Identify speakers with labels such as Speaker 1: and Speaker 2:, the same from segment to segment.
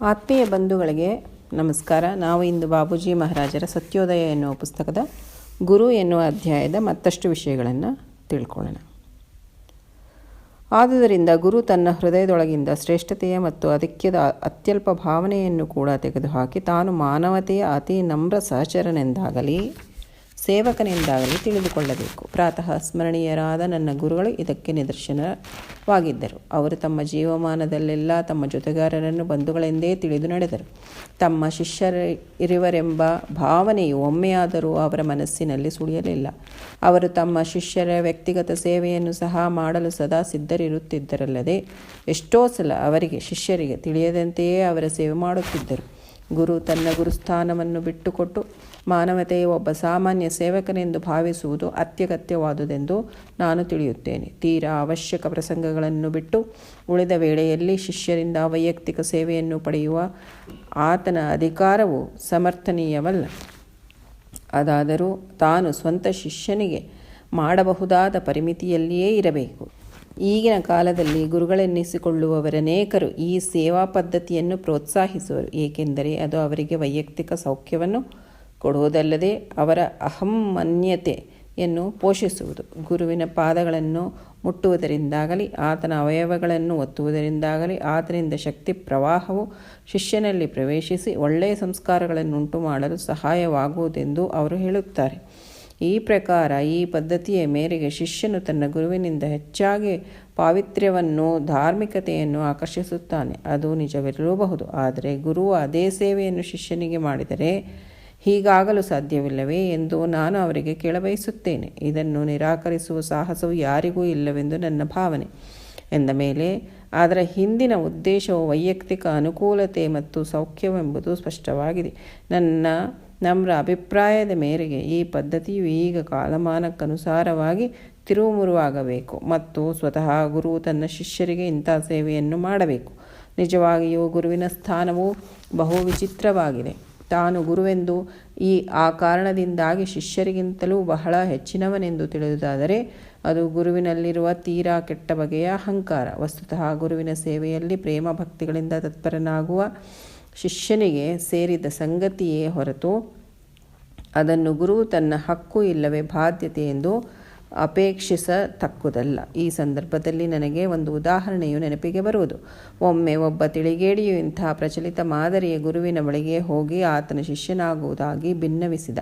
Speaker 1: ಆತ್ಮೀಯ ಬಂಧುಗಳಿಗೆ ನಮಸ್ಕಾರ. ನಾವು ಇಂದು ಬಾಬೂಜಿ ಮಹಾರಾಜರ ಸತ್ಯೋದಯ ಎನ್ನುವ ಪುಸ್ತಕದ ಗುರು ಎನ್ನುವ ಅಧ್ಯಾಯದ ಮತ್ತಷ್ಟು ವಿಷಯಗಳನ್ನು ತಿಳ್ಕೊಳ್ಳೋಣ. ಆದುದರಿಂದ ಗುರು ತನ್ನ ಹೃದಯದೊಳಗಿಂದ ಶ್ರೇಷ್ಠತೆಯ ಮತ್ತು ಅಧಿಕ್ಯದ ಅತ್ಯಲ್ಪ ಭಾವನೆಯನ್ನು ಕೂಡ ತೆಗೆದುಹಾಕಿ ತಾನು ಮಾನವತೆಯ ಅತಿ ನಮ್ರ ಸಹಚರನೆಂದಾಗಲಿ ಸೇವಕನೆಂದಾಗಲಿ ತಿಳಿದುಕೊಳ್ಳಬೇಕು. ಪ್ರಾತಃ ಸ್ಮರಣೀಯರಾದ ನನ್ನ ಗುರುಗಳು ಇದಕ್ಕೆ ನಿದರ್ಶನವಾಗಿದ್ದರು. ಅವರು ತಮ್ಮ ಜೀವಮಾನದಲ್ಲೆಲ್ಲ ತಮ್ಮ ಜೊತೆಗಾರರನ್ನು ಬಂಧುಗಳೆಂದೇ ತಿಳಿದು ನಡೆದರು. ತಮ್ಮ ಶಿಷ್ಯರಿರುವರೆಂಬ ಭಾವನೆಯು ಒಮ್ಮೆಯಾದರೂ ಅವರ ಮನಸ್ಸಿನಲ್ಲಿ ಸುಳಿಯಲಿಲ್ಲ. ಅವರು ತಮ್ಮ ಶಿಷ್ಯರ ವ್ಯಕ್ತಿಗತ ಸೇವೆಯನ್ನು ಸಹ ಮಾಡಲು ಸದಾ ಸಿದ್ಧರಿರುತ್ತಿದ್ದರಲ್ಲದೆ, ಎಷ್ಟೋ ಸಲ ಅವರಿಗೆ ಶಿಷ್ಯರಿಗೆ ತಿಳಿಯದಂತೆಯೇ ಅವರ ಸೇವೆ ಮಾಡುತ್ತಿದ್ದರು. ಗುರು ತನ್ನ ಗುರುಸ್ಥಾನವನ್ನು ಬಿಟ್ಟುಕೊಟ್ಟು ಮಾನವತೆಯ ಒಬ್ಬ ಸಾಮಾನ್ಯ ಸೇವಕನೆಂದು ಭಾವಿಸುವುದು ಅತ್ಯಗತ್ಯವಾದುದೆಂದು ನಾನು ತಿಳಿಯುತ್ತೇನೆ. ತೀರಾ ಅವಶ್ಯಕ ಪ್ರಸಂಗಗಳನ್ನು ಬಿಟ್ಟು ಉಳಿದ ವೇಳೆಯಲ್ಲಿ ಶಿಷ್ಯರಿಂದ ವೈಯಕ್ತಿಕ ಸೇವೆಯನ್ನು ಪಡೆಯುವ ಆತನ ಅಧಿಕಾರವು ಸಮರ್ಥನೀಯವಲ್ಲ. ಅದಾದರೂ ತಾನು ಸ್ವಂತ ಶಿಷ್ಯನಿಗೆ ಮಾಡಬಹುದಾದ ಪರಿಮಿತಿಯಲ್ಲಿಯೇ ಇರಬೇಕು. ಈಗಿನ ಕಾಲದಲ್ಲಿ ಗುರುಗಳೆನ್ನಿಸಿಕೊಳ್ಳುವವರನೇಕರು ಈ ಸೇವಾ ಪದ್ಧತಿಯನ್ನು ಪ್ರೋತ್ಸಾಹಿಸುವರು. ಏಕೆಂದರೆ ಅದು ಅವರಿಗೆ ವೈಯಕ್ತಿಕ ಸೌಖ್ಯವನ್ನು ಕೊಡುವುದಲ್ಲದೆ ಅವರ ಅಹಮ್ಮನ್ಯತೆಯನ್ನು ಪೋಷಿಸುವುದು. ಗುರುವಿನ ಪಾದಗಳನ್ನು ಮುಟ್ಟುವುದರಿಂದಾಗಲಿ, ಆತನ ಅವಯವಗಳನ್ನು ಒತ್ತುವುದರಿಂದಾಗಲಿ, ಆತನಿಂದ ಶಕ್ತಿ ಪ್ರವಾಹವು ಶಿಷ್ಯನಲ್ಲಿ ಪ್ರವೇಶಿಸಿ ಒಳ್ಳೆಯ ಸಂಸ್ಕಾರಗಳನ್ನುಂಟು ಮಾಡಲು ಸಹಾಯವಾಗುವುದೆಂದು ಅವರು ಹೇಳುತ್ತಾರೆ. ಈ ಪ್ರಕಾರ ಈ ಪದ್ಧತಿಯ ಮೇರೆಗೆ ಶಿಷ್ಯನು ತನ್ನ ಗುರುವಿನಿಂದ ಹೆಚ್ಚಾಗಿ ಪಾವಿತ್ರ್ಯವನ್ನು, ಧಾರ್ಮಿಕತೆಯನ್ನು ಆಕರ್ಷಿಸುತ್ತಾನೆ. ಅದು ನಿಜವಿರಲೂಬಹುದು. ಆದರೆ ಗುರು ಅದೇ ಸೇವೆಯನ್ನು ಶಿಷ್ಯನಿಗೆ ಮಾಡಿದರೆ ಹೀಗಾಗಲು ಸಾಧ್ಯವಿಲ್ಲವೇ ಎಂದು ನಾನು ಅವರಿಗೆ ಕೇಳಬಯಸುತ್ತೇನೆ. ಇದನ್ನು ನಿರಾಕರಿಸುವ ಸಾಹಸವು ಯಾರಿಗೂ ಇಲ್ಲವೆಂದು ನನ್ನ ಭಾವನೆ. ಎಂದ ಮೇಲೆ ಅದರ ಹಿಂದಿನ ಉದ್ದೇಶವು ವೈಯಕ್ತಿಕ ಅನುಕೂಲತೆ ಮತ್ತು ಸೌಖ್ಯವೆಂಬುದು ಸ್ಪಷ್ಟವಾಗಿದೆ. ನನ್ನ ನಮ್ರ ಅಭಿಪ್ರಾಯದ ಮೇರೆಗೆ ಈ ಪದ್ಧತಿಯು ಈಗ ಕಾಲಮಾನಕ್ಕನುಸಾರವಾಗಿ ತಿರುವುಮುರುವಾಗಬೇಕು ಮತ್ತು ಸ್ವತಃ ಗುರು ತನ್ನ ಶಿಷ್ಯರಿಗೆ ಇಂಥ ಸೇವೆಯನ್ನು ಮಾಡಬೇಕು. ನಿಜವಾಗಿಯೂ ಗುರುವಿನ ಸ್ಥಾನವು ಬಹು ವಿಚಿತ್ರವಾಗಿದೆ ತಾನು ಗುರುವೆಂದು ಈ ಆ ಕಾರಣದಿಂದಾಗಿ ಶಿಷ್ಯರಿಗಿಂತಲೂ ಬಹಳ ಹೆಚ್ಚಿನವನೆಂದು ತಿಳಿದುದಾದರೆ ಅದು ಗುರುವಿನಲ್ಲಿರುವ ತೀರಾ ಕೆಟ್ಟ ಬಗೆಯ ಅಹಂಕಾರ. ವಸ್ತುತಃ ಗುರುವಿನ ಸೇವೆಯಲ್ಲಿ ಪ್ರೇಮ ಭಕ್ತಿಗಳಿಂದ ತತ್ಪರನಾಗುವ ಶಿಷ್ಯನಿಗೆ ಸೇರಿದ ಸಂಗತಿಯೇ ಹೊರತು ಅದನ್ನು ಗುರು ತನ್ನ ಹಕ್ಕು ಇಲ್ಲವೇ ಬಾಧ್ಯತೆ ಎಂದು ಅಪೇಕ್ಷಿಸತಕ್ಕುದಲ್ಲ. ಈ ಸಂದರ್ಭದಲ್ಲಿ ನನಗೆ ಒಂದು ಉದಾಹರಣೆಯು ನೆನಪಿಗೆ ಬರುವುದು. ಒಮ್ಮೆ ಒಬ್ಬ ತಿಳಿಗೇಡಿಯು ಇಂತಹ ಪ್ರಚಲಿತ ಮಾದರಿಯ ಗುರುವಿನ ಬಳಿಗೆ ಹೋಗಿ ಆತನ ಶಿಷ್ಯನಾಗುವುದಾಗಿ ಭಿನ್ನವಿಸಿದ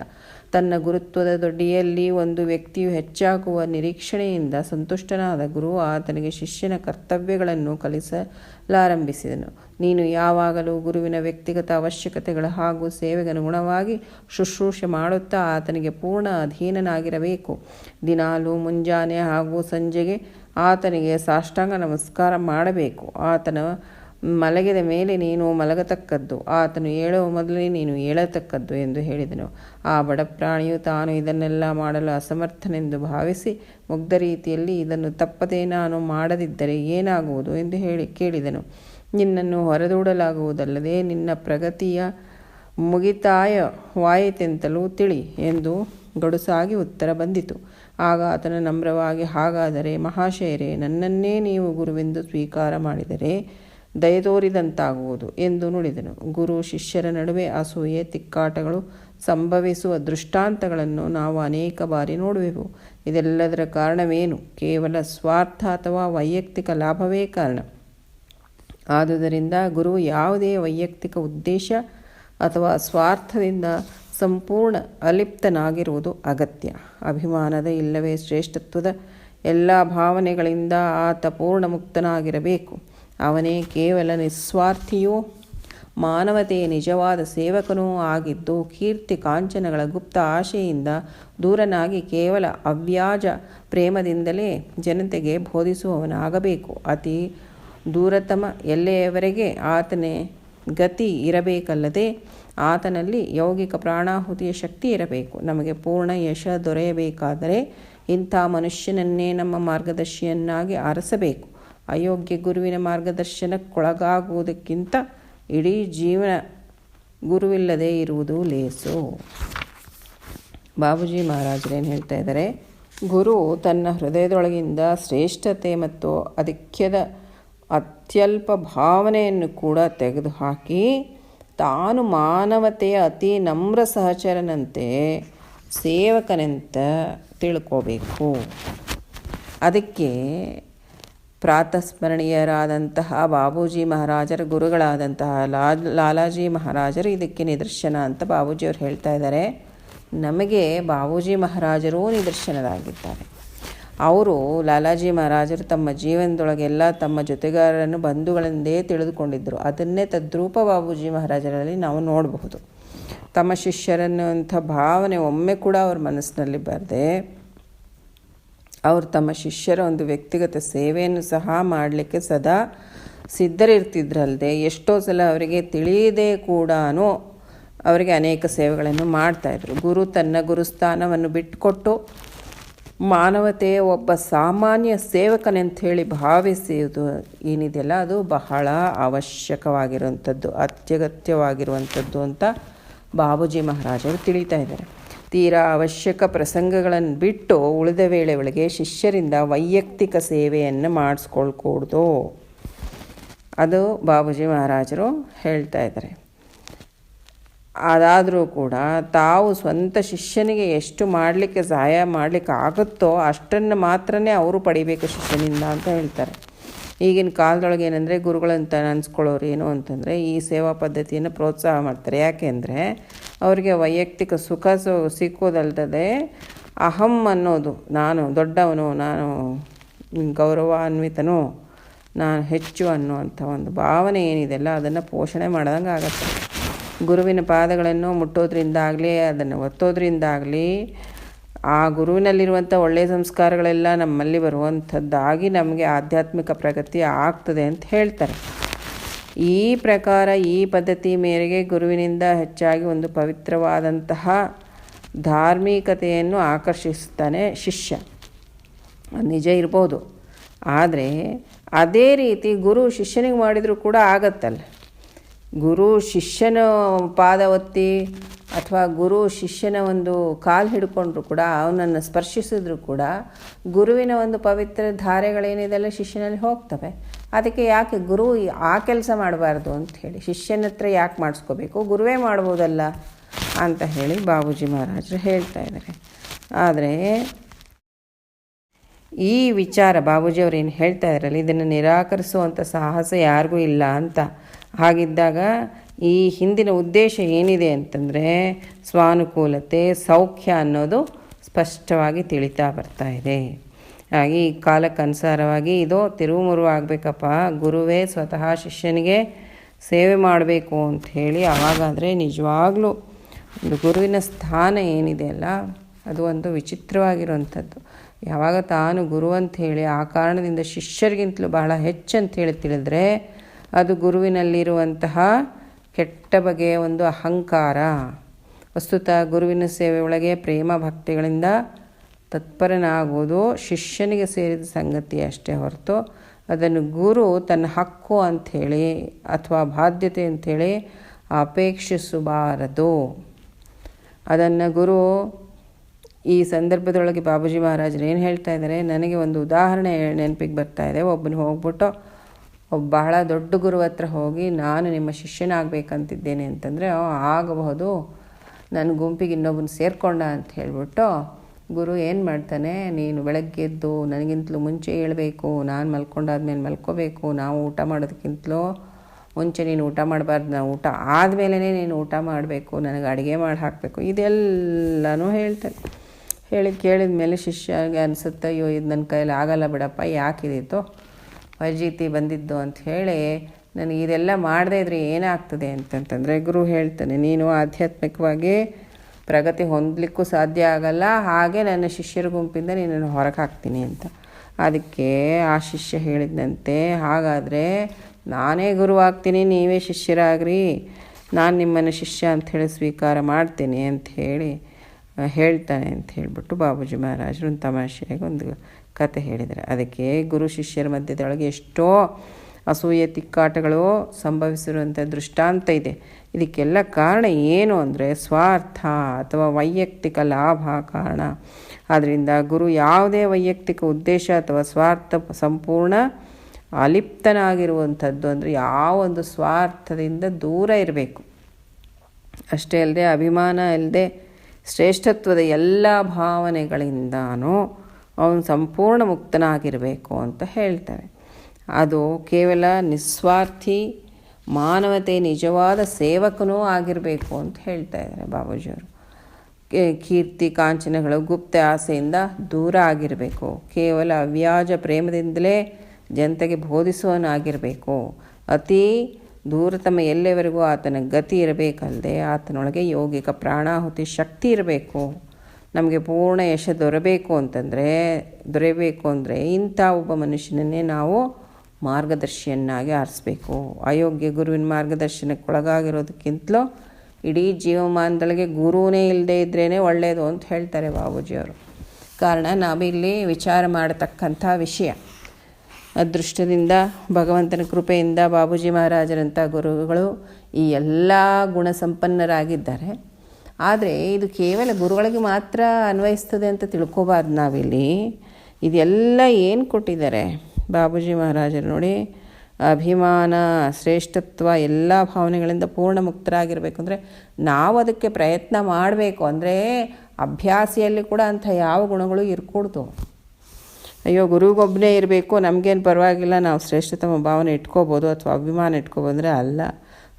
Speaker 1: ತನ್ನ ಗುರುತ್ವದ ದೊಡ್ಡಿಯಲ್ಲಿ ಒಂದು ವ್ಯಕ್ತಿಯು ಹೆಚ್ಚಾಗುವ ನಿರೀಕ್ಷಣೆಯಿಂದ ಸಂತುಷ್ಟನಾದ ಗುರು ಆತನಿಗೆ ಶಿಷ್ಯನ ಕರ್ತವ್ಯಗಳನ್ನು ಕಲಿಸಲಾರಂಭಿಸಿದನು. ನೀನು ಯಾವಾಗಲೂ ಗುರುವಿನ ವ್ಯಕ್ತಿಗತ ಅವಶ್ಯಕತೆಗಳ ಹಾಗೂ ಸೇವೆಗನುಗುಣವಾಗಿ ಶುಶ್ರೂಷೆ ಮಾಡುತ್ತಾ ಆತನಿಗೆ ಪೂರ್ಣ ಅಧೀನನಾಗಿರಬೇಕು. ದಿನಾಲು ಮುಂಜಾನೆ ಹಾಗೂ ಸಂಜೆಗೆ ಆತನಿಗೆ ಸಾಷ್ಟಾಂಗ ನಮಸ್ಕಾರ ಮಾಡಬೇಕು. ಆತನ ಮಲಗಿದ ಮೇಲೆ ನೀನು ಮಲಗತಕ್ಕದ್ದು, ಆತನು ಏಳುವ ಮೊದಲೇ ನೀನು ಏಳತಕ್ಕದ್ದು ಎಂದು ಹೇಳಿದನು. ಆ ಬಡ ಪ್ರಾಣಿಯು ತಾನು ಇದನ್ನೆಲ್ಲ ಮಾಡಲು ಅಸಮರ್ಥನೆಂದು ಭಾವಿಸಿ ಮುಗ್ಧ ರೀತಿಯಲ್ಲಿ ಇದನ್ನು ತಪ್ಪದೇ ನಾನು ಮಾಡದಿದ್ದರೆ ಏನಾಗುವುದು ಎಂದು ಹೇಳಿ ಕೇಳಿದನು. ನಿನ್ನನ್ನು ಹೊರದೂಡಲಾಗುವುದಲ್ಲದೆ ನಿನ್ನ ಪ್ರಗತಿಯ ಮುಗಿತಾಯವಾಯಿತೆಂತಲೂ ತಿಳಿ ಎಂದು ಗಡುಸಾಗಿ ಉತ್ತರ ಬಂದಿತು. ಆಗ ಆತನು ನಮ್ರವಾಗಿ, ಹಾಗಾದರೆ ಮಹಾಶಯರೇ, ನನ್ನನ್ನೇ ನೀವು ಗುರುವೆಂದು ಸ್ವೀಕಾರ ಮಾಡಿದರೆ ದಯತೋರಿದಂತಾಗುವುದು ಎಂದು ನುಡಿದನು. ಗುರು, ಶಿಷ್ಯರ ನಡುವೆ ಅಸೂಯೆ, ತಿಕ್ಕಾಟಗಳು ಸಂಭವಿಸುವ ದೃಷ್ಟಾಂತಗಳನ್ನು ನಾವು ಅನೇಕ ಬಾರಿ ನೋಡುವೆವು. ಇದೆಲ್ಲದರ ಕಾರಣವೇನು? ಕೇವಲ ಸ್ವಾರ್ಥ ಅಥವಾ ವೈಯಕ್ತಿಕ ಲಾಭವೇ ಕಾರಣ. ಆದುದರಿಂದ ಗುರು, ಯಾವುದೇ ವೈಯಕ್ತಿಕ ಉದ್ದೇಶ ಅಥವಾ ಸ್ವಾರ್ಥದಿಂದ ಸಂಪೂರ್ಣ ಅಲಿಪ್ತನಾಗಿರುವುದು ಅಗತ್ಯ. ಅಭಿಮಾನದ ಇಲ್ಲವೇ ಶ್ರೇಷ್ಠತ್ವದ ಎಲ್ಲ ಭಾವನೆಗಳಿಂದ ಆತ ಪೂರ್ಣ ಮುಕ್ತನಾಗಿರಬೇಕು ಅವನೇ ಕೇವಲ ನಿಸ್ವಾರ್ಥಿಯೂ ಮಾನವತೆಯ ನಿಜವಾದ ಸೇವಕನೂ ಆಗಿದ್ದು ಕೀರ್ತಿ ಕಾಂಚನಗಳ ಗುಪ್ತ ಆಶೆಯಿಂದ ದೂರನಾಗಿ ಕೇವಲ ಅವ್ಯಾಜ ಪ್ರೇಮದಿಂದಲೇ ಜನತೆಗೆ ಬೋಧಿಸುವವನಾಗಬೇಕು. ಅತಿ ದೂರತಮ ಎಲ್ಲೆಯವರೆಗೆ ಆತನೇ ಗತಿ ಇರಬೇಕಲ್ಲದೆ ಆತನಲ್ಲಿ ಯೌಗಿಕ ಪ್ರಾಣಾಹುತಿಯ ಶಕ್ತಿ ಇರಬೇಕು. ನಮಗೆ ಪೂರ್ಣ ಯಶ ದೊರೆಯಬೇಕಾದರೆ ಇಂಥ ಮನುಷ್ಯನನ್ನೇ ನಮ್ಮ ಮಾರ್ಗದರ್ಶಿಯನ್ನಾಗಿ ಆರಿಸಬೇಕು. ಅಯೋಗ್ಯ ಗುರುವಿನ ಮಾರ್ಗದರ್ಶನಕ್ಕೊಳಗಾಗುವುದಕ್ಕಿಂತ ಇಡೀ ಜೀವನ ಗುರುವಿಲ್ಲದೆ ಇರುವುದು ಲೇಸು. ಬಾಬುಜಿ ಮಹಾರಾಜರೇನು ಹೇಳ್ತಾ ಇದ್ದಾರೆ? ಗುರು ತನ್ನ ಹೃದಯದೊಳಗಿಂದ ಶ್ರೇಷ್ಠತೆ ಮತ್ತು ಅಧಿಕ್ಯದ ಅತ್ಯಲ್ಪ ಭಾವನೆಯನ್ನು ಕೂಡ ತೆಗೆದುಹಾಕಿ, ತಾನು ಮಾನವತೆಯ ಅತಿ ನಮ್ರ ಸಹಚರನಂತೆ ಸೇವಕನಂತ ತಿಳ್ಕೋಬೇಕು. ಅದಕ್ಕೆ ಪ್ರಾತಸ್ಮರಣೀಯರಾದಂತಹ ಬಾಬೂಜಿ ಮಹಾರಾಜರ ಗುರುಗಳಾದಂತಹ ಲಾ ಲಾಲಾಜಿ ಮಹಾರಾಜರು ಇದಕ್ಕೆ ನಿದರ್ಶನ ಅಂತ ಬಾಬೂಜಿಯವರು ಹೇಳ್ತಾ ಇದ್ದಾರೆ. ನಮಗೆ ಬಾಬೂಜಿ ಮಹಾರಾಜರೂ ನಿದರ್ಶನರಾಗಿದ್ದಾರೆ. ಅವರು ಲಾಲಾಜಿ ಮಹಾರಾಜರು ತಮ್ಮ ಜೀವನದೊಳಗೆಲ್ಲ ತಮ್ಮ ಜೊತೆಗಾರರನ್ನು ಬಂಧುಗಳೆಂದೇ ತಿಳಿದುಕೊಂಡಿದ್ದರು. ಅದನ್ನೇ ತದ್ರೂಪ ಬಾಬೂಜಿ ಮಹಾರಾಜರಲ್ಲಿ ನಾವು ನೋಡಬಹುದು. ತಮ್ಮ ಶಿಷ್ಯರನ್ನುವಂಥ ಭಾವನೆ ಒಮ್ಮೆ ಕೂಡ ಅವ್ರ ಮನಸ್ಸಿನಲ್ಲಿ ಬರದೆ ಅವರು ತಮ್ಮ ಶಿಷ್ಯರ ಒಂದು ವ್ಯಕ್ತಿಗತ ಸೇವೆಯನ್ನು ಸಹ ಮಾಡಲಿಕ್ಕೆ ಸದಾ ಸಿದ್ಧರಿರ್ತಿದ್ರಲ್ಲದೆ ಎಷ್ಟೋ ಸಲ ಅವರಿಗೆ ತಿಳಿಯದೇ ಕೂಡ ಅವರಿಗೆ ಅನೇಕ ಸೇವೆಗಳನ್ನು ಮಾಡ್ತಾಯಿದ್ರು ಗುರು ತನ್ನ ಗುರುಸ್ಥಾನವನ್ನು ಬಿಟ್ಟುಕೊಟ್ಟು ಮಾನವತೆಯ ಒಬ್ಬ ಸಾಮಾನ್ಯ ಸೇವಕನೆಂತ ಹೇಳಿ ಭಾವಿಸುವುದು ಏನಿದೆಯಲ್ಲ, ಅದು ಬಹಳ ಅವಶ್ಯಕವಾಗಿರುವಂಥದ್ದು, ಅತ್ಯಗತ್ಯವಾಗಿರುವಂಥದ್ದು ಅಂತ ಬಾಬೂಜಿ ಮಹಾರಾಜರು ತಿಳಿತಾ ಇದ್ದಾರೆ. ತೀರಾ ಅವಶ್ಯಕ ಪ್ರಸಂಗಗಳನ್ನು ಬಿಟ್ಟು ಉಳಿದ ವೇಳೆ ಒಳಗೆ ಶಿಷ್ಯರಿಂದ ವೈಯಕ್ತಿಕ ಸೇವೆಯನ್ನು ಮಾಡಿಸ್ಕೊಳ್ಕೂಡ್ದು. ಅದು ಬಾಬುಜಿ ಮಹಾರಾಜರು ಹೇಳ್ತಾ ಇದ್ದಾರೆ. ಅದಾದರೂ ಕೂಡ ತಾವು ಸ್ವಂತ ಶಿಷ್ಯನಿಗೆ ಎಷ್ಟು ಮಾಡಲಿಕ್ಕೆ ಸಹಾಯ ಮಾಡಲಿಕ್ಕೆ ಆಗುತ್ತೋ ಅಷ್ಟನ್ನು ಮಾತ್ರನೇ ಅವರು ಪಡಿಬೇಕು ಶಿಷ್ಯನಿಂದ ಅಂತ ಹೇಳ್ತಾರೆ. ಈಗಿನ ಕಾಲದೊಳಗೆ ಏನಂದರೆ ಗುರುಗಳಂತ ಅನ್ಸ್ಕೊಳ್ಳೋರು ಏನು ಅಂತಂದರೆ ಈ ಸೇವಾ ಪದ್ಧತಿಯನ್ನು ಪ್ರೋತ್ಸಾಹ ಮಾಡ್ತಾರೆ. ಯಾಕೆಂದರೆ ಅವರಿಗೆ ವೈಯಕ್ತಿಕ ಸುಖ ಸು, ಸಿಕ್ಕೋದಲ್ದದೆ ಅಹಂ ಅನ್ನೋದು, ನಾನು ದೊಡ್ಡವನು, ನಾನು ಗೌರವಾನ್ವಿತನು, ನಾನು ಹೆಚ್ಚು ಅನ್ನುವಂಥ ಒಂದು ಭಾವನೆ ಏನಿದೆಯಲ್ಲ ಅದನ್ನು ಪೋಷಣೆ ಮಾಡ್ದಂಗೆ ಆಗತ್ತೆ. ಗುರುವಿನ ಪಾದಗಳನ್ನು ಮುಟ್ಟೋದ್ರಿಂದಾಗಲಿ, ಅದನ್ನು ಒತ್ತೋದ್ರಿಂದಾಗಲಿ ಆ ಗುರುವಿನಲ್ಲಿರುವಂಥ ಒಳ್ಳೆಯ ಸಂಸ್ಕಾರಗಳೆಲ್ಲ ನಮ್ಮಲ್ಲಿ ಬರುವಂಥದ್ದಾಗಿ ನಮಗೆ ಆಧ್ಯಾತ್ಮಿಕ ಪ್ರಗತಿ ಆಗ್ತದೆ ಅಂತ ಹೇಳ್ತಾರೆ. ಈ ಪ್ರಕಾರ ಈ ಪದ್ಧತಿ ಮೇರೆಗೆ ಗುರುವಿನಿಂದ ಹೆಚ್ಚಾಗಿ ಒಂದು ಪವಿತ್ರವಾದಂತಹ ಧಾರ್ಮಿಕತೆಯನ್ನು ಆಕರ್ಷಿಸ್ತಾನೆ ಶಿಷ್ಯ. ನಿಜ ಇರ್ಬೋದು. ಆದರೆ ಅದೇ ರೀತಿ ಗುರು ಶಿಷ್ಯನಿಗೆ ಮಾಡಿದರೂ ಕೂಡ ಆಗತ್ತಲ್ಲ. ಗುರು ಶಿಷ್ಯನ ಪಾದ ಒತ್ತಿ ಅಥವಾ ಗುರು ಶಿಷ್ಯನ ಒಂದು ಕಾಲು ಹಿಡ್ಕೊಂಡ್ರು ಕೂಡ, ಅವನನ್ನು ಸ್ಪರ್ಶಿಸಿದ್ರು ಕೂಡ ಗುರುವಿನ ಒಂದು ಪವಿತ್ರ ಧಾರೆಗಳೇನಿದೆಲ್ಲ ಶಿಷ್ಯನಲ್ಲಿ ಹೋಗ್ತವೆ. ಅದಕ್ಕೆ ಯಾಕೆ ಗುರು ಆ ಕೆಲಸ ಮಾಡಬಾರ್ದು ಅಂತ ಹೇಳಿ, ಶಿಷ್ಯನ ಹತ್ರ ಯಾಕೆ ಮಾಡಿಸ್ಕೋಬೇಕು? ಗುರುವೇ ಮಾಡ್ಬೋದಲ್ಲ ಅಂತ ಹೇಳಿ ಬಾಬೂಜಿ ಮಹಾರಾಜರು ಹೇಳ್ತಾ ಇದ್ದಾರೆ. ಆದರೆ ಈ ವಿಚಾರ ಬಾಬೂಜಿ ಅವ್ರು ಏನು ಹೇಳ್ತಾ ಇದ್ರಲ್ಲ, ಇದನ್ನು ನಿರಾಕರಿಸುವಂಥ ಸಾಹಸ ಯಾರಿಗೂ ಇಲ್ಲ ಅಂತ. ಹಾಗಿದ್ದಾಗ ಈ ಹಿಂದಿನ ಉದ್ದೇಶ ಏನಿದೆ ಅಂತಂದರೆ ಸ್ವಾನುಕೂಲತೆ, ಸೌಖ್ಯ ಅನ್ನೋದು ಸ್ಪಷ್ಟವಾಗಿ ತಿಳಿತಾ ಬರ್ತಾ ಇದೆ. ಹಾಗೆ ಈ ಕಾಲಕ್ಕೆ ಅನುಸಾರವಾಗಿ ಇದು ತಿರುವು ಆಗಬೇಕಪ್ಪ. ಗುರುವೇ ಸ್ವತಃ ಶಿಷ್ಯನಿಗೆ ಸೇವೆ ಮಾಡಬೇಕು ಅಂತ ಹೇಳಿ ಆವಾಗಾದರೆ ನಿಜವಾಗ್ಲೂ ಒಂದು ಗುರುವಿನ ಸ್ಥಾನ ಏನಿದೆ ಅಲ್ಲ, ಅದು ಒಂದು ವಿಚಿತ್ರವಾಗಿರುವಂಥದ್ದು. ಯಾವಾಗ ತಾನು ಗುರು ಅಂತ ಹೇಳಿ, ಆ ಕಾರಣದಿಂದ ಶಿಷ್ಯರಿಗಿಂತಲೂ ಬಹಳ ಹೆಚ್ಚಂತ ಹೇಳಿ ತಿಳಿದ್ರೆ, ಅದು ಗುರುವಿನಲ್ಲಿರುವಂತಹ ಕೆಟ್ಟ ಬಗೆಯ ಒಂದು ಅಹಂಕಾರ. ವಸ್ತುತ ಗುರುವಿನ ಸೇವೆ ಒಳಗೆ ಪ್ರೇಮ ಭಕ್ತಿಗಳಿಂದ ತತ್ಪರನಾಗುವುದು ಶಿಷ್ಯನಿಗೆ ಸೇರಿದ ಸಂಗತಿ ಅಷ್ಟೇ ಹೊರತು ಅದನ್ನು ಗುರು ತನ್ನ ಹಕ್ಕು ಅಂಥೇಳಿ ಅಥವಾ ಬಾಧ್ಯತೆ ಅಂಥೇಳಿ ಅಪೇಕ್ಷಿಸಬಾರದು. ಅದನ್ನು ಗುರು ಈ ಸಂದರ್ಭದೊಳಗೆ ಬಾಬೂಜಿ ಮಹಾರಾಜರು ಏನು ಹೇಳ್ತಾ ಇದ್ದಾರೆ? ನನಗೆ ಒಂದು ಉದಾಹರಣೆ ನೆನಪಿಗೆ ಬರ್ತಾ ಇದೆ. ಒಬ್ಬನು ಹೋಗ್ಬಿಟ್ಟು ಒಬ್ಬ ಬಹಳ ದೊಡ್ಡ ಗುರು ಹತ್ರ ಹೋಗಿ, ನಾನು ನಿಮ್ಮ ಶಿಷ್ಯನಾಗಬೇಕಂತಿದ್ದೇನೆ ಅಂತಂದರೆ ಆಗಬಹುದು. ನನ್ನ ಗುಂಪಿಗೆ ಇನ್ನೊಬ್ಬನ ಸೇರಿಕೊಂಡ ಅಂತ ಹೇಳಿಬಿಟ್ಟು, ಗುರು ಏನು ಮಾಡ್ತಾನೆ? ನೀನು ಬೆಳಗ್ಗೆ ಎದ್ದು ನನಗಿಂತಲೂ ಮುಂಚೆ ಹೇಳಬೇಕು. ನಾನು ಮಲ್ಕೊಂಡಾದ್ಮೇಲೆ ಮಲ್ಕೋಬೇಕು. ನಾವು ಊಟ ಮಾಡೋದಕ್ಕಿಂತಲೂ ಮುಂಚೆ ನೀನು ಊಟ ಮಾಡಬಾರ್ದು. ನಾವು ಊಟ ಆದಮೇಲೆ ನೀನು ಊಟ ಮಾಡಬೇಕು. ನನಗೆ ಅಡುಗೆ ಮಾಡಿ ಹಾಕಬೇಕು. ಇದೆಲ್ಲನೂ ಹೇಳ್ತಾನೆ. ಹೇಳಿ ಕೇಳಿದ ಮೇಲೆ ಶಿಷ್ಯಗೆ ಅನಿಸುತ್ತೆ, ಅಯ್ಯೋ, ಇದು ನನ್ನ ಕೈಯಲ್ಲಿ ಆಗಲ್ಲ ಬಿಡಪ್ಪ. ಯಾಕಿದಿತ್ತು ವೈಜೀತಿ ಬಂದಿದ್ದು ಅಂತ ಹೇಳಿ, ನನಗೆ ಇದೆಲ್ಲ ಮಾಡದೇ ಇದ್ರೆ ಏನಾಗ್ತದೆ? ಅಂತಂತಂದರೆ ಗುರು ಹೇಳ್ತಾನೆ, ನೀನು ಆಧ್ಯಾತ್ಮಿಕವಾಗಿ ಪ್ರಗತಿ ಹೊಂದಲಿಕ್ಕೂ ಸಾಧ್ಯ ಆಗಲ್ಲ, ಹಾಗೆ ನನ್ನ ಶಿಷ್ಯರ ಗುಂಪಿಂದ ನೀನನ್ನು ಹೊರಗೆ ಹಾಕ್ತೀನಿ ಅಂತ. ಅದಕ್ಕೆ ಆ ಶಿಷ್ಯ ಹೇಳಿದಂತೆ ಹಾಗಾದರೆ ನಾನೇ ಗುರು ಆಗ್ತೀನಿ, ನೀವೇ ಶಿಷ್ಯರಾಗ್ರಿ, ನಾನು ನಿಮ್ಮನ್ನು ಶಿಷ್ಯ ಅಂಥೇಳಿ ಸ್ವೀಕಾರ ಮಾಡ್ತೀನಿ ಅಂತ ಹೇಳಿ ಹೇಳ್ತಾನೆ ಅಂತ ಹೇಳಿಬಿಟ್ಟು ಬಾಬೂಜಿ ಮಹಾರಾಜರು ತಮಾಷೆಯಾಗಿ ಒಂದು ಕತೆ ಹೇಳಿದರೆ ಅದಕ್ಕೆ ಗುರು ಶಿಷ್ಯರ ಮಧ್ಯದೊಳಗೆ ಎಷ್ಟೋ ಅಸೂಯೆ, ತಿಕ್ಕಾಟಗಳು ಸಂಭವಿಸಿರುವಂಥ ದೃಷ್ಟಾಂತ ಇದೆ. ಇದಕ್ಕೆಲ್ಲ ಕಾರಣ ಏನು ಅಂದರೆ ಸ್ವಾರ್ಥ ಅಥವಾ ವೈಯಕ್ತಿಕ ಲಾಭ ಕಾರಣ. ಆದ್ದರಿಂದ ಗುರು ಯಾವುದೇ ವೈಯಕ್ತಿಕ ಉದ್ದೇಶ ಅಥವಾ ಸ್ವಾರ್ಥ ಸಂಪೂರ್ಣ ಅಲಿಪ್ತನಾಗಿರುವಂಥದ್ದು ಅಂದರೆ ಯಾವೊಂದು ಸ್ವಾರ್ಥದಿಂದ ದೂರ ಇರಬೇಕು. ಅಷ್ಟೇ ಅಲ್ಲದೆ ಅಭಿಮಾನ ಇಲ್ಲದೆ ಶ್ರೇಷ್ಠತ್ವದ ಎಲ್ಲ ಭಾವನೆಗಳಿಂದನೂ ಅವನು ಸಂಪೂರ್ಣ ಮುಕ್ತನಾಗಿರಬೇಕು ಅಂತ ಹೇಳ್ತಾರೆ ಅದು ಕೇವಲ ನಿಸ್ವಾರ್ಥಿ, ಮಾನವತೆ, ನಿಜವಾದ ಸೇವಕನೂ ಆಗಿರಬೇಕು ಅಂತ ಹೇಳ್ತಾ ಇದ್ದಾರೆ ಬಾಬೂಜಿಯವರು ಕೀರ್ತಿ, ಕಾಂಚನಗಳು ಗುಪ್ತ ಆಸೆಯಿಂದ ದೂರ ಆಗಿರಬೇಕು. ಕೇವಲ ಅವ್ಯಾಜ ಪ್ರೇಮದಿಂದಲೇ ಜನತೆಗೆ ಬೋಧಿಸುವನಾಗಿರಬೇಕು ಅತಿ ದೂರತಮ ಎಲ್ಲೆವರೆಗೂ ಆತನ ಗತಿ ಇರಬೇಕಲ್ಲದೆ ಆತನೊಳಗೆ ಯೋಗಿಕ ಪ್ರಾಣಾಹುತಿ ಶಕ್ತಿ ಇರಬೇಕು. ನಮಗೆ ಪೂರ್ಣ ಯಶ ದೊರಬೇಕು ಅಂತಂದರೆ, ದೊರೆಯಬೇಕು ಅಂದರೆ ಇಂಥ ಒಬ್ಬ ಮನುಷ್ಯನನ್ನೇ ನಾವು ಮಾರ್ಗದರ್ಶಿಯನ್ನಾಗಿ ಆರಿಸ್ಬೇಕು. ಅಯೋಗ್ಯ ಗುರುವಿನ ಮಾರ್ಗದರ್ಶನಕ್ಕೆ ಒಳಗಾಗಿರೋದಕ್ಕಿಂತಲೂ ಇಡೀ ಜೀವಮಾನದೊಳಗೆ ಗುರುವೇ ಇಲ್ಲದೆ ಇದ್ರೇ ಒಳ್ಳೆಯದು ಅಂತ ಹೇಳ್ತಾರೆ ಬಾಬೂಜಿಯವರು. ಕಾರಣ, ನಾವಿಲ್ಲಿ ವಿಚಾರ ಮಾಡತಕ್ಕಂಥ ವಿಷಯ. ಅದೃಷ್ಟದಿಂದ, ಭಗವಂತನ ಕೃಪೆಯಿಂದ ಬಾಬೂಜಿ ಮಹಾರಾಜರಂಥ ಗುರುಗಳು ಈ ಎಲ್ಲ ಗುಣ ಸಂಪನ್ನರಾಗಿದ್ದಾರೆ ಆದರೆ ಇದು ಕೇವಲ ಗುರುಗಳಿಗೆ ಮಾತ್ರ ಅನ್ವಯಿಸ್ತದೆ ಅಂತ ತಿಳ್ಕೋಬಾರ್ದು ನಾವಿಲ್ಲಿ. ಇದೆಲ್ಲ ಏನು ಕೊಟ್ಟಿದ್ದಾರೆ? ಬಾಬೂಜಿ ಮಹಾರಾಜರು ನೋಡಿ, ಅಭಿಮಾನ, ಶ್ರೇಷ್ಠತ್ವ ಎಲ್ಲ ಭಾವನೆಗಳಿಂದ ಪೂರ್ಣ ಮುಕ್ತರಾಗಿರಬೇಕು ಅಂದರೆ ನಾವು ಅದಕ್ಕೆ ಪ್ರಯತ್ನ ಮಾಡಬೇಕು. ಅಂದರೆ ಅಭ್ಯಾಸಿಯಲ್ಲಿ ಕೂಡ ಅಂಥ ಯಾವ ಗುಣಗಳು ಇರ್ಕೊಡ್ತು ಅಯ್ಯೋ ಗುರುಗೊಬ್ಬನೇ ಇರಬೇಕು. ನಮಗೇನು ಪರವಾಗಿಲ್ಲ. ನಾವು ಶ್ರೇಷ್ಠತಮ ಭಾವನೆ ಇಟ್ಕೋಬೋದು ಅಥವಾ ಅಭಿಮಾನ ಇಟ್ಕೋಬೋದು ಅಂದರೆ ಅಲ್ಲ.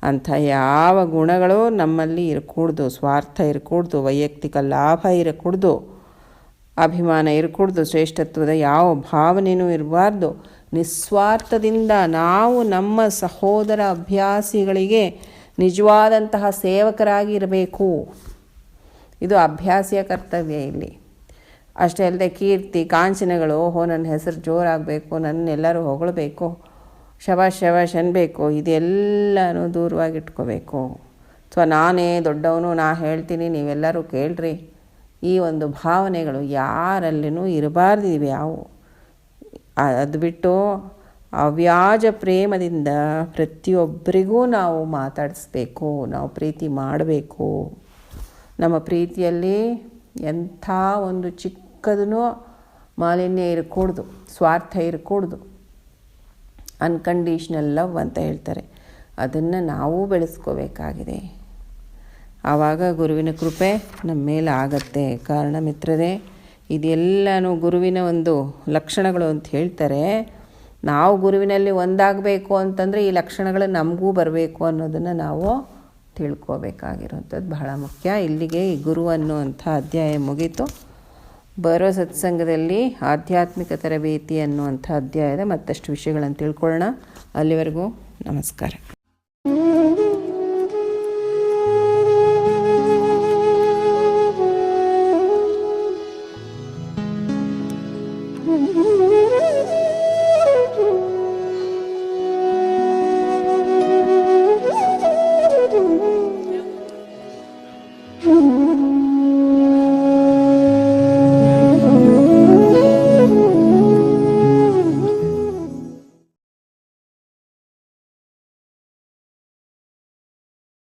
Speaker 1: ಅಂಥ ಯಾವ ಗುಣಗಳು ನಮ್ಮಲ್ಲಿ ಇರಕೂಡ್ದು, ಸ್ವಾರ್ಥ ಇರಕೂಡ್ದು, ವೈಯಕ್ತಿಕ ಲಾಭ ಇರಕೂಡ್ದು, ಅಭಿಮಾನ ಇರಕೂಡ್ದು, ಶ್ರೇಷ್ಠತ್ವದ ಯಾವ ಭಾವನೆಯೂ ಇರಬಾರ್ದು. ನಿಸ್ವಾರ್ಥದಿಂದ ನಾವು ನಮ್ಮ ಸಹೋದರ ಅಭ್ಯಾಸಿಗಳಿಗೆ ನಿಜವಾದಂತಹ ಸೇವಕರಾಗಿ ಇರಬೇಕು. ಇದು ಅಭ್ಯಾಸಿಯ ಕರ್ತವ್ಯ ಇಲ್ಲಿ. ಅಷ್ಟೇ ಅಲ್ಲದೆ ಕೀರ್ತಿ, ಕಾಂಚನಗಳು, ಓಹೋ, ನನ್ನ ಹೆಸರು ಜೋರಾಗಬೇಕು, ನನ್ನೆಲ್ಲರೂ ಹೊಗಳಬೇಕು. ಶಬಾಷ್ ಶಬಾಷ್ ಅನ್ಬೇಕು ಇದೆಲ್ಲನೂ ದೂರವಾಗಿಟ್ಕೋಬೇಕು. ಅಥವಾ ನಾನೇ ದೊಡ್ಡವನು, ನಾ ಹೇಳ್ತೀನಿ, ನೀವೆಲ್ಲರೂ ಕೇಳ್ರಿ. ಈ ಒಂದು ಭಾವನೆಗಳು ಯಾರಲ್ಲಿನೂ ಇರಬಾರ್ದಿವೆ ಯಾವುವು ಅದು ಬಿಟ್ಟು ಅವ್ಯಾಜ ಪ್ರೇಮದಿಂದ ಪ್ರತಿಯೊಬ್ಬರಿಗೂ ನಾವು ಮಾತಾಡಿಸ್ಬೇಕು, ನಾವು ಪ್ರೀತಿ ಮಾಡಬೇಕು. ನಮ್ಮ ಪ್ರೀತಿಯಲ್ಲಿ ಎಂಥ ಒಂದು ಚಿಕ್ಕದೂ ಮಾಲಿನ್ಯ ಇರಕೂಡ್ದು, ಸ್ವಾರ್ಥ ಇರಕೂಡ್ದು. ಅನ್ಕಂಡೀಷ್ನಲ್ ಲವ್ ಅಂತ ಹೇಳ್ತಾರೆ. ಅದನ್ನು ನಾವು ಬೆಳೆಸ್ಕೋಬೇಕಾಗಿದೆ. ಆವಾಗ ಗುರುವಿನ ಕೃಪೆ ನಮ್ಮ ಮೇಲೆ ಆಗತ್ತೆ. ಕಾರಣ ಮಿತ್ರರೇ, ಇದೆಲ್ಲನೂ ಗುರುವಿನ ಒಂದು ಲಕ್ಷಣಗಳು ಅಂತ ಹೇಳ್ತಾರೆ. ನಾವು ಗುರುವಿನಲ್ಲಿ ಒಂದಾಗಬೇಕು ಅಂತಂದರೆ ಈ ಲಕ್ಷಣಗಳು ನಮಗೂ ಬರಬೇಕು ಅನ್ನೋದನ್ನು ನಾವು ತಿಳ್ಕೋಬೇಕಾಗಿರುವಂಥದ್ದು ಬಹಳ ಮುಖ್ಯ. ಇಲ್ಲಿಗೆ ಈ ಗುರು ಅನ್ನುವಂಥ ಅಧ್ಯಾಯ ಮುಗೀತು. ಬರೋ ಸತ್ಸಂಗದಲ್ಲಿ ಆಧ್ಯಾತ್ಮಿಕ ತರಬೇತಿ ಅನ್ನುವಂಥ ಅಧ್ಯಾಯದ ಮತ್ತಷ್ಟು ವಿಷಯಗಳನ್ನು ತಿಳ್ಕೊಳ್ಳೋಣ. ಅಲ್ಲಿವರೆಗೂ ನಮಸ್ಕಾರ.